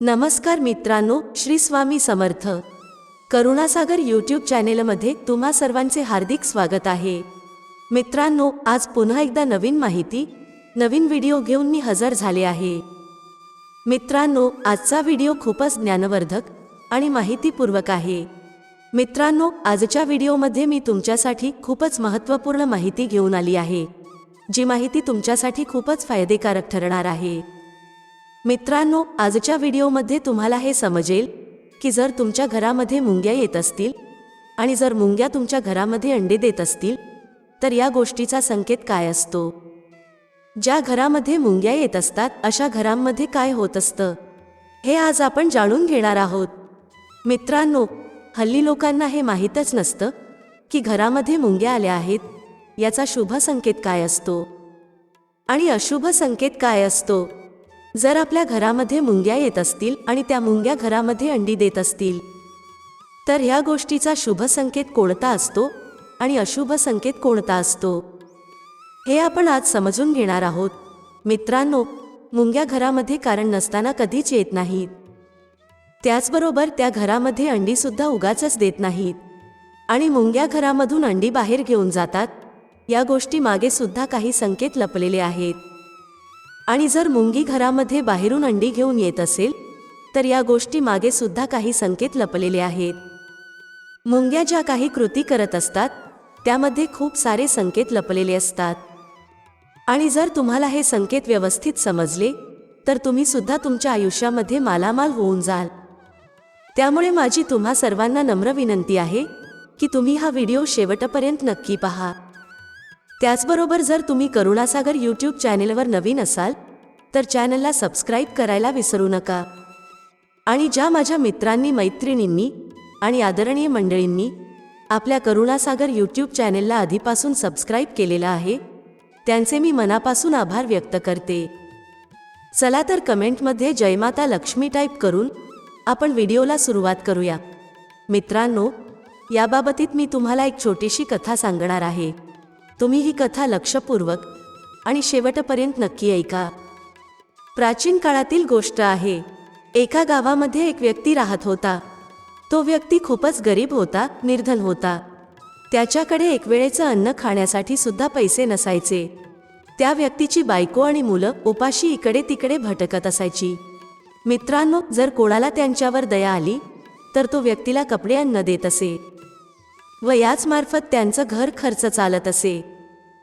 नमस्कार मित्रांनो श्री स्वामी समर्थ. करुणासागर यूट्यूब चॅनेलमध्ये तुम्हा सर्वांचे हार्दिक स्वागत आहे. मित्रांनो आज पुन्हा एकदा नवीन माहिती नवीन व्हिडिओ घेऊन मी हजर झाले आहे. मित्रांनो आजचा व्हिडिओ खूपच ज्ञानवर्धक आणि माहितीपूर्वक आहे. मित्रांनो आजच्या व्हिडिओमध्ये मी तुमच्यासाठी खूपच महत्त्वपूर्ण माहिती घेऊन आली आहे जी माहिती तुमच्यासाठी खूपच फायदेकारक ठरणार आहे. मित्रांनो आजच्या व्हिडिओमध्ये तुम्हाला हे समजेल की जर तुमच्या घरामध्ये मुंग्या येत असतील आणि जर मुंग्या तुमच्या घरामध्ये अंडे देत असतील तर या गोष्टीचा संकेत काय असतो? ज्या घरामध्ये मुंग्या येत असतात अशा घरांमध्ये काय होत असतं? हे आज आपण जाणून घेणार आहोत. मित्रांनो हल्ली लोकांना हे माहीतच नसतं की घरामध्ये मुंग्या आल्या आहेत याचा शुभ संकेत काय असतो? आणि अशुभ संकेत काय असतो? जर आपल्या घरामध्ये मुंग्या येत असतील आणि त्या मुंग्या घरामध्ये अंडी देत असतील तर ह्या गोष्टीचा शुभ संकेत कोणता असतो आणि अशुभ संकेत कोणता असतो? हे आपण आज समजून घेणार आहोत. मित्रांनो मुंग्या घरामध्ये कारण नसताना कधीच येत नाहीत. त्याचबरोबर त्या घरामध्ये अंडीसुद्धा उगाचच देत नाहीत. आणि मुंग्या घरामधून अंडी बाहेर घेऊन जातात या गोष्टी मागे सुद्धा काही संकेत लपलेले आहेत. आणि जर मुंगी घरामध्ये बाहेरून अंडी घेऊन येत असेल तर या गोष्टी मागे सुद्धा काही संकेत लपलेले आहेत. मुंग्या ज्या काही कृती करत असतात त्यामध्ये खूप सारे संकेत लपलेले असतात. आणि जर तुम्हाला हे संकेत व्यवस्थित समजले तर तुम्ही सुद्धा तुमच्या आयुष्यामध्ये मालामाल होऊन जाल. त्यामुळे माझी तुम्हा सर्वांना नम्र विनंती आहे की तुम्ही हा व्हिडिओ शेवटपर्यंत नक्की पहा. त्याचबरोबर जर तुम्ही करुणासागर यूट्यूब चॅनेलवर नवीन असाल तर चॅनलला सबस्क्राईब करायला विसरू नका. आणि ज्या माझ्या मित्रांनी मैत्रिणींनी आणि आदरणीय मंडळींनी आपल्या करुणासागर यूट्यूब चॅनेलला आधीपासून सबस्क्राईब केलेला आहे त्यांचे मी मनापासून आभार व्यक्त करते. चला तर कमेंटमध्ये जयमाता लक्ष्मी टाईप करून आपण व्हिडिओला सुरुवात करूया. मित्रांनो याबाबतीत मी तुम्हाला एक छोटीशी कथा सांगणार आहे. तुम्ही ही कथा लक्षपूर्वक आणि शेवटपर्यंत नक्की ऐका. प्राचीन काळातील गोष्ट आहे एका गावामध्ये एक व्यक्ती राहत होता. तो व्यक्ती खूपच गरीब होता निर्धन होता. त्याच्याकडे एक वेळेचं अन्न खाण्यासाठी सुद्धा पैसे नसायचे. त्या व्यक्तीची बायको आणि मुलं उपाशी इकडे तिकडे भटकत असायची. मित्रांनो जर कोणाला त्यांच्यावर दया आली तर तो व्यक्तीला कपडे अन्न देत असे. व याच मार्फत त्यांचं घर खर्च चालत असे.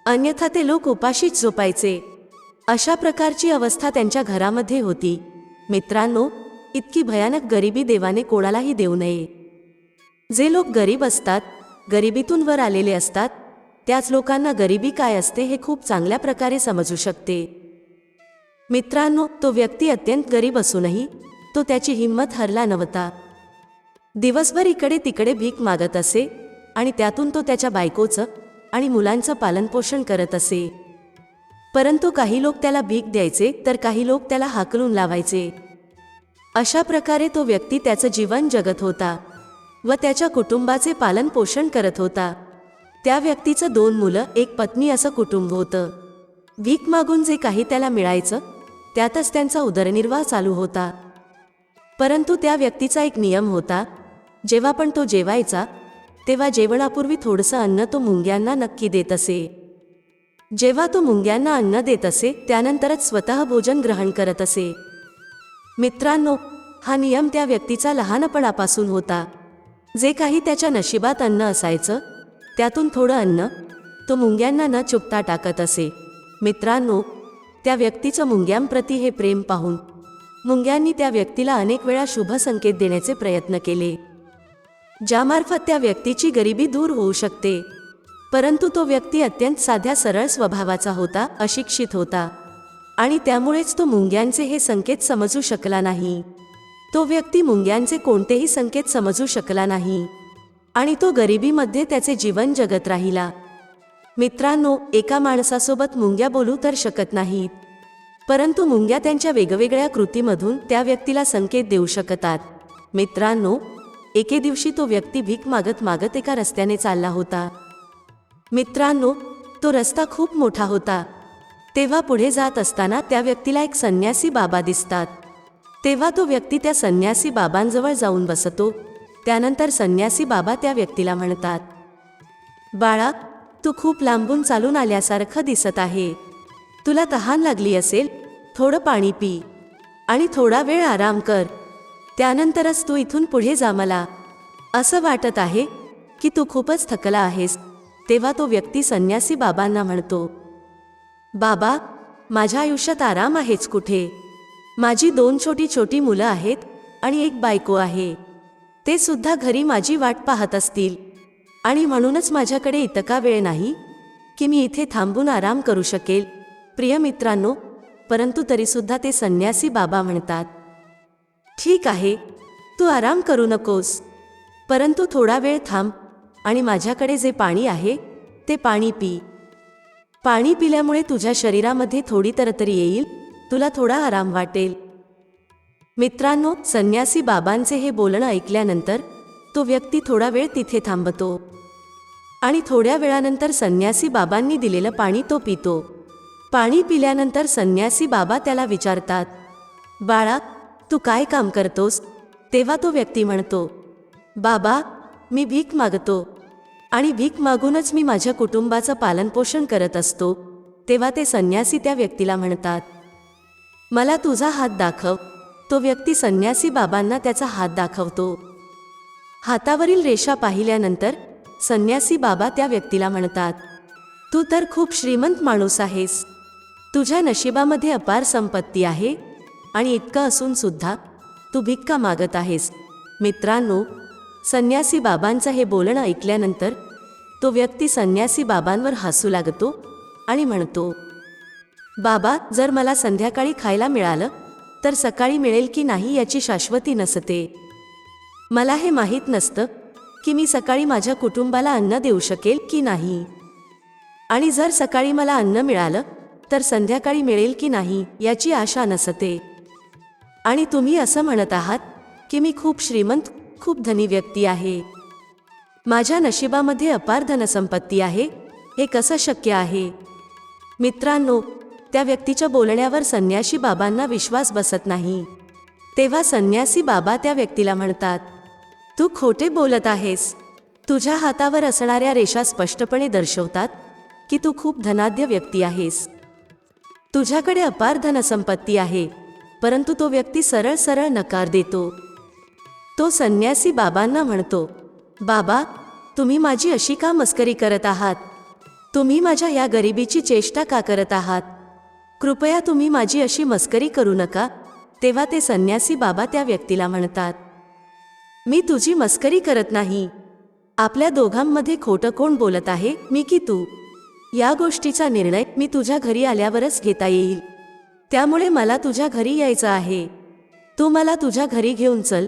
अन्यथा ते लोक उपाशीच झोपायचे. अशा प्रकारची अवस्था त्यांच्या घरामध्ये होती. मित्रांनो इतकी भयानक गरिबी देवाने कोणालाही देऊ नये. जे लोक गरीब असतात गरिबीतून वर आलेले असतात त्याच लोकांना गरिबी काय असते हे खूप चांगल्या प्रकारे समजू शकते. मित्रांनो तो व्यक्ती अत्यंत गरीब असूनही तो त्याची हिंमत हरला नव्हता. दिवसभर इकडे तिकडे भीक मागत असे आणि त्यातून तो त्याच्या बायकोचं आणि मुलांचं पालनपोषण करत असे. परंतु काही लोक त्याला भीक द्यायचे तर काही लोक त्याला हाकलून लावायचे. अशा प्रकारे तो व्यक्ती त्याचं जीवन जगत होता व त्याच्या कुटुंबाचे पालनपोषण करत होता. त्या व्यक्तीचं दोन मुलं एक पत्नी असं कुटुंब होतं. भीक मागून जे काही त्याला मिळायचं त्यातच त्यांचा उदरनिर्वाह चालू होता. परंतु त्या व्यक्तीचा एक नियम होता जेव्हा पण तो जेवायचा तेव्हा जेवणापूर्वी थोडंसं अन्न तो मुंग्यांना नक्की देत असे. जेव्हा तो मुंग्यांना अन्न देत असे त्यानंतरच स्वतः भोजन ग्रहण करत असे. मित्रांनो हा नियम त्या व्यक्तीचा लहानपणापासून होता. जे काही त्याच्या नशिबात अन्न असायचं त्यातून थोडं अन्न तो मुंग्यांना न चुकता टाकत असे. मित्रांनो त्या व्यक्तीचं मुंग्यांप्रती हे प्रेम पाहून मुंग्यांनी त्या व्यक्तीला अनेक वेळा शुभ संकेत देण्याचे प्रयत्न केले. ज्यामार्फत त्या व्यक्तीची गरिबी दूर होऊ शकते. परंतु तो व्यक्ती अत्यंत साध्या सरळ स्वभावाचा होता अशिक्षित होता. आणि त्यामुळेच तो मुंग्यांचे हे संकेत समजू शकला नाही. तो व्यक्ती मुंग्यांचे कोणतेही संकेत समजू शकला नाही. आणि तो गरिबीमध्ये त्याचे जीवन जगत राहिला. मित्रांनो एका माणसासोबत मुंग्या बोलू तर शकत नाहीत. परंतु मुंग्या त्यांच्या वेगवेगळ्या कृतीमधून त्या व्यक्तीला संकेत देऊ शकतात. मित्रांनो एके दिवशी तो व्यक्ती भीक मागत मागत एका रस्त्याने चालला होता. मित्रांनो तो रस्ता खूप मोठा होता. तेव्हा पुढे जात असताना त्या व्यक्तीला एक संन्यासी बाबा दिसतात. तेव्हा तो व्यक्ती त्या संन्यासी बाबांजवळ जाऊन बसतो. त्यानंतर संन्यासी बाबा त्या व्यक्तीला म्हणतात बाळा तू खूप लांबून चालून आल्यासारखं दिसत आहे. तुला तहान लागली असेल थोडं पाणी पी आणि थोडा वेळ आराम कर. त्यानंतरच तू इथून पुढे जा मला. असं वाटत आहे की तू खूपच थकला आहेस तेव्हा तो व्यक्ती संन्यासी बाबांना म्हणतो बाबा माझ्या आयुष्यात आराम आहेच कुठे? माझी दोन छोटी छोटी मुलं आहेत आणि एक बायको आहे. ते सुद्धा घरी माझी वाट पाहत असतील. आणि म्हणूनच माझ्याकडे इतका वेळ नाही की मी इथे थांबून आराम करू शकेल प्रिय मित्रांनो परंतु तरीसुद्धा ते संन्यासी बाबा म्हणतात. ठीक आहे. तू आराम करू नकोस. परंतु थोडा वेळ थांब आणि माझ्याकडे जे पाणी आहे ते पाणी पी. पाणी पिल्यामुळे तुझ्या शरीरामध्ये थोडी तरतरी येईल तुला थोडा आराम वाटेल. मित्रांनो संन्यासी बाबांचे हे बोलणं ऐकल्यानंतर तो व्यक्ती थोडा वेळ तिथे थांबतो आणि थोड्या वेळानंतर संन्यासी बाबांनी दिलेलं पाणी तो पितो. पाणी पिल्यानंतर संन्यासी बाबा त्याला विचारतात बाळा तू काय काम करतोस? तेव्हा तो व्यक्ती म्हणतो बाबा मी भीक मागतो आणि भीक मागूनच मी माझ्या कुटुंबाचं पालनपोषण करत असतो. तेव्हा ते संन्यासी त्या व्यक्तीला म्हणतात मला तुझा हात दाखव. तो व्यक्ती संन्यासी बाबांना त्याचा हात दाखवतो. हातावरील रेषा पाहिल्यानंतर संन्यासी बाबा त्या व्यक्तीला म्हणतात तू तर खूप श्रीमंत माणूस आहेस. तुझ्या नशिबामध्ये अपार संपत्ती आहे. आणि इतकं असूनसुद्धा तू भिक्का मागत आहेस. मित्रांनो संन्यासी बाबांचं हे बोलणं ऐकल्यानंतर तो व्यक्ती संन्यासी बाबांवर हसू लागतो आणि म्हणतो बाबा जर मला संध्याकाळी खायला मिळालं तर सकाळी मिळेल की नाही याची शाश्वती नसते. मला हे माहीत नसतं की मी सकाळी माझ्या कुटुंबाला अन्न देऊ शकेल की नाही. आणि जर सकाळी मला अन्न मिळालं तर संध्याकाळी मिळेल की नाही याची आशा नसते. आणि तुम्ही असं म्हणत आहात की मी खूप श्रीमंत खूप धनी व्यक्ती आहे. माझ्या नशिबामध्ये अपार धनसंपत्ती आहे. हे कसं शक्य आहे? मित्रांनो त्या व्यक्तीच्या बोलण्यावर संन्यासी बाबांना विश्वास बसत नाही. तेव्हा संन्यासी बाबा त्या व्यक्तीला म्हणतात तू खोटे बोलत आहेस. तुझ्या हातावर असणाऱ्या रेषा स्पष्टपणे दर्शवतात की तू खूप धनाढ्य व्यक्ती आहेस. तुझ्याकडे अपार धनसंपत्ती आहे. परंतु तो व्यक्ती सरळ सरळ नकार देतो. तो संन्यासी बाबांना म्हणतो बाबा तुम्ही माझी अशी का मस्करी करत आहात? तुम्ही माझ्या या गरिबीची चेष्टा का करत आहात? कृपया तुम्ही माझी अशी मस्करी करू नका. तेव्हा ते संन्यासी बाबा त्या व्यक्तीला म्हणतात मी तुझी मस्करी करत नाही. आपल्या दोघांमध्ये खोटं कोण बोलत आहे? मी की तू? या गोष्टीचा निर्णय मी तुझ्या घरी आल्यावरच घेता येईल. त्यामुळे मला तुझ्या घरी यायचं आहे. तू मला तुझ्या घरी घेऊन चल.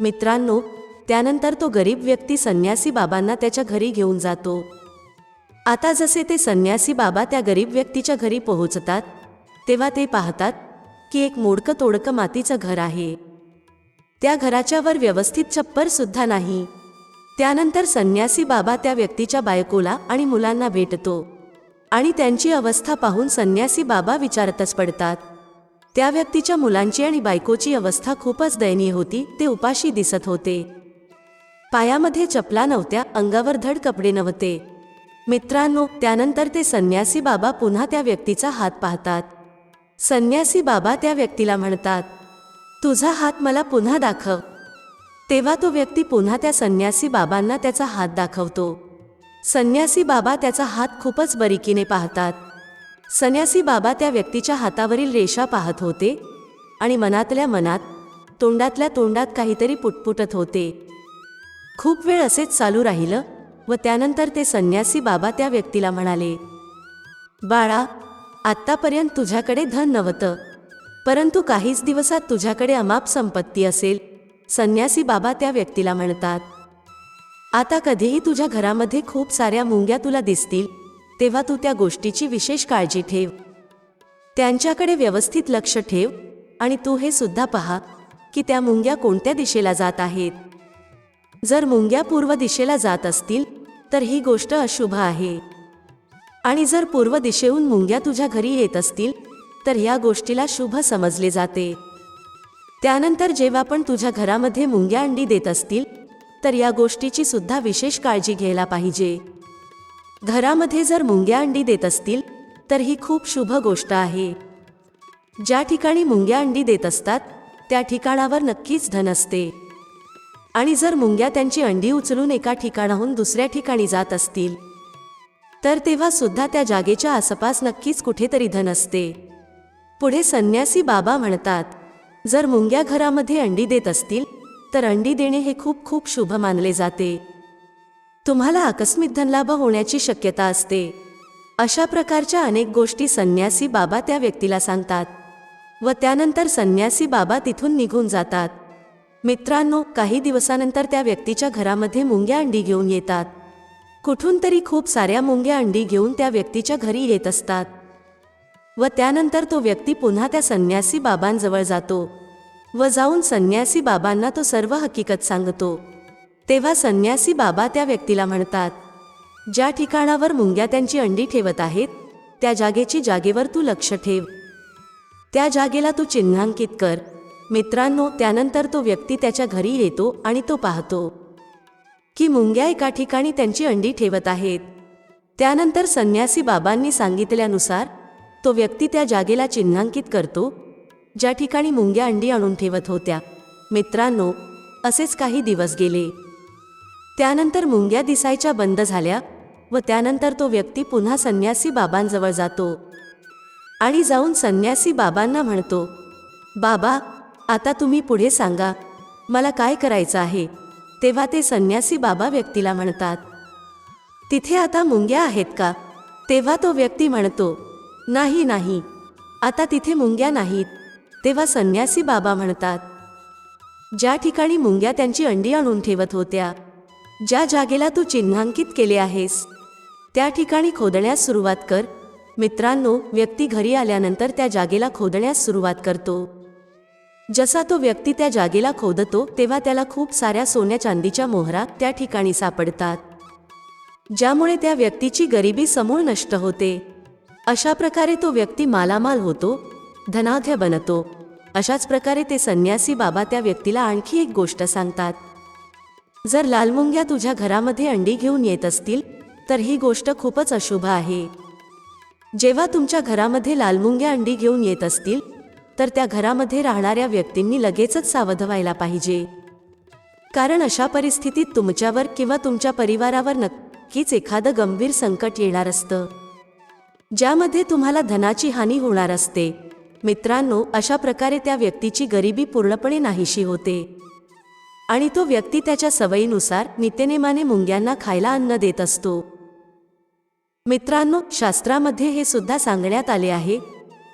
मित्रांनो त्यानंतर तो गरीब व्यक्ती संन्यासी बाबांना त्याच्या घरी घेऊन जातो. आता जसे ते संन्यासी बाबा त्या गरीब व्यक्तीच्या घरी पोहोचतात तेव्हा ते पाहतात की एक मोडकं तोडकं मातीचं घर आहे. त्या घराच्या वर व्यवस्थित छप्पर सुद्धा नाही. त्यानंतर संन्यासी बाबा त्या व्यक्तीच्या बायकोला आणि मुलांना भेटतो. आणि त्यांची अवस्था पाहून संन्यासी बाबा विचारतच पडतात. त्या व्यक्तीच्या मुलांची आणि बायकोची अवस्था खूपच दयनीय होती ते उपाशी दिसत होते. पायामध्ये चपला नव्हत्या अंगावर धड कपडे नव्हते. मित्रांनो त्यानंतर ते संन्यासी बाबा पुन्हा त्या व्यक्तीचा हात पाहतात. संन्यासी बाबा त्या व्यक्तीला म्हणतात तुझा हात मला पुन्हा दाखव. तेव्हा तो व्यक्ती पुन्हा त्या संन्यासी बाबांना त्याचा हात दाखवतो. संन्यासी बाबा त्याचा हात खूपच बरिकीने पाहतात. संन्यासी बाबा त्या व्यक्तीच्या हातावरील रेषा पाहत होते आणि मनातल्या मनात तोंडातल्या तोंडात काहीतरी पुटपुटत होते. खूप वेळ असेच चालू राहिलं व त्यानंतर ते संन्यासी बाबा त्या व्यक्तीला म्हणाले बाळा आत्तापर्यंत तुझ्याकडे धन नव्हतं. परंतु काहीच दिवसात तुझ्याकडे अमाप संपत्ती असेल संन्यासी बाबा त्या व्यक्तीला म्हणतात. आता कधीही तुझ्या घरामध्ये खूप साऱ्या मुंग्या तुला दिसतील तेव्हा तू त्या गोष्टीची विशेष काळजी ठेव. त्यांच्याकडे व्यवस्थित लक्ष ठेव आणि तू हे सुद्धा पहा की त्या मुंग्या कोणत्या दिशेला जात आहेत. जर मुंग्या पूर्व दिशेला जात असतील तर ही गोष्ट अशुभ आहे. आणि जर पूर्व दिशेहून मुंग्या तुझ्या घरी येत असतील तर ह्या गोष्टीला शुभ समजले जाते. त्यानंतर जेव्हा पण तुझ्या घरामध्ये मुंग्या अंडी देत असतील तर या गोष्टीची सुद्धा विशेष काळजी घ्यायला पाहिजे. घरामध्ये जर मुंग्या अंडी देत असतील तर ही खूप शुभ गोष्ट आहे. ज्या ठिकाणी मुंग्या अंडी देत असतात त्या ठिकाणावर नक्कीच धन असते. आणि जर मुंग्या त्यांची अंडी उचलून एका ठिकाणाहून दुसऱ्या ठिकाणी जात असतील तर तेव्हा सुद्धा त्या जागेच्या आसपास नक्कीच कुठेतरी धन असते. पुढे संन्यासी बाबा म्हणतात जर मुंग्या घरामध्ये अंडी देत असतील तर अंडी देणे हे खूप खूप शुभ मानले जाते. तुम्हाला आकस्मिक धनलाभ होण्याची शक्यता असते. अशा प्रकारच्या अनेक गोष्टी संन्यासी बाबा त्या व्यक्तीला सांगतात व त्यानंतर संन्यासी बाबा तिथून निघून जातात. मित्रांनो काही दिवसानंतर त्या व्यक्तीच्या घरामध्ये मुंग्या अंडी घेऊन येतात. कुठून तरी खूप साऱ्या मुंग्या अंडी घेऊन त्या व्यक्तीच्या घरी येत असतात. व त्यानंतर तो व्यक्ती पुन्हा त्या संन्यासी बाबांजवळ जातो. व जाऊन संन्यासी बाबांना तो सर्व हकीकत सांगतो. तेव्हा संन्यासी बाबा त्या व्यक्तीला म्हणतात ज्या ठिकाणावर मुंग्या त्यांची अंडी ठेवत आहेत त्या जागेची जागेवर तू लक्ष ठेव. त्या जागेला तू चिन्हांकित कर. मित्रांनो त्यानंतर तो व्यक्ती त्याच्या घरी येतो आणि तो पाहतो की मुंग्या एका ठिकाणी त्यांची अंडी ठेवत आहेत. त्यानंतर संन्यासी बाबांनी सांगितल्यानुसार तो व्यक्ती त्या जागेला चिन्हांकित करतो ज्या ठिकाणी मुंग्या अंडी आणून ठेवत होत्या. मित्रांनो असेच काही दिवस गेले. त्यानंतर मुंग्या दिसायच्या बंद झाल्या व त्यानंतर तो व्यक्ती पुन्हा संन्यासी बाबांजवळ जातो. आणि जाऊन संन्यासी बाबांना म्हणतो बाबा आता तुम्ही पुढे सांगा मला काय करायचं आहे? तेव्हा ते संन्यासी बाबा व्यक्तीला म्हणतात तिथे आता मुंग्या आहेत का? तेव्हा तो व्यक्ती म्हणतो नाही नाही आता तिथे मुंग्या नाहीत. तेव्हा संन्यासी बाबा म्हणतात ज्या ठिकाणी मुंग्या त्यांची अंडी आणून ठेवत होत्या ज्या जागेला तू चिन्हांकित केले आहेस त्या ठिकाणी खोदण्यास सुरुवात कर. मित्रांनो व्यक्ती घरी आल्यानंतर त्या जागेला खोदण्यास सुरुवात करतो. जसा तो व्यक्ती त्या जागेला खोदतो तेव्हा त्याला खूप साऱ्या सोन्या चांदीच्या मोहरा त्या ठिकाणी सापडतात. ज्यामुळे त्या व्यक्तीची गरिबी समूळ नष्ट होते. अशा प्रकारे तो व्यक्ती मालामाल होतो धनाढ्य बनतो. अशाच प्रकारे ते संन्यासी बाबा त्या व्यक्तीला आणखी एक गोष्ट सांगतात. जर लालमुंग्या तुझ्या घरामध्ये अंडी घेऊन येत असतील तर ही गोष्ट खूपच अशुभ आहे. जेव्हा तुमच्या घरामध्ये लालमुंग्या अंडी घेऊन येत असतील तर त्या घरामध्ये राहणाऱ्या व्यक्तींनी लगेचच सावध व्हायला पाहिजे. कारण अशा परिस्थितीत तुमच्यावर किंवा तुमच्या परिवारावर नक्कीच एखादं गंभीर संकट येणार असतं. ज्यामध्ये तुम्हाला धनाची हानी होणार असते. मित्रांनो अशा प्रकारे त्या व्यक्तीची गरिबी पूर्णपणे नाहीशी होते. आणि तो व्यक्ती त्याच्या सवयीनुसार नित्यनेमाने मुंग्यांना खायला अन्न देत असतो. मित्रांनो शास्त्रामध्ये हे सुद्धा सांगण्यात आले आहे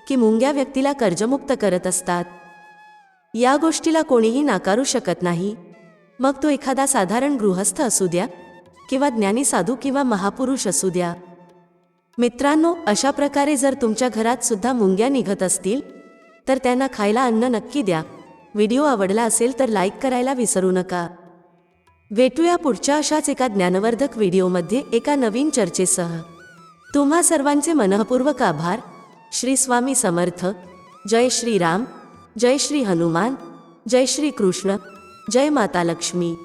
की मुंग्या व्यक्तीला कर्जमुक्त करत असतात. या गोष्टीला कोणीही नाकारू शकत नाही. मग तो एखादा साधारण गृहस्थ असू द्या किंवा ज्ञानी साधू किंवा महापुरुष असू द्या. मित्रांनो अशा प्रकारे जर तुमच्या घरात सुद्धा मुंग्या निघत असतील तर त्यांना खायला अन्न नक्की द्या. व्हिडिओ आवडला असेल तर लाईक करायला विसरू नका. भेटूया पुढच्या अशाच एका ज्ञानवर्धक व्हिडिओमध्ये एका नवीन चर्चेसह. तुम्हा सर्वांचे मनःपूर्वक आभार. श्री स्वामी समर्थ. जय श्री राम. जय श्री हनुमान. जय श्री कृष्ण. जय माता लक्ष्मी.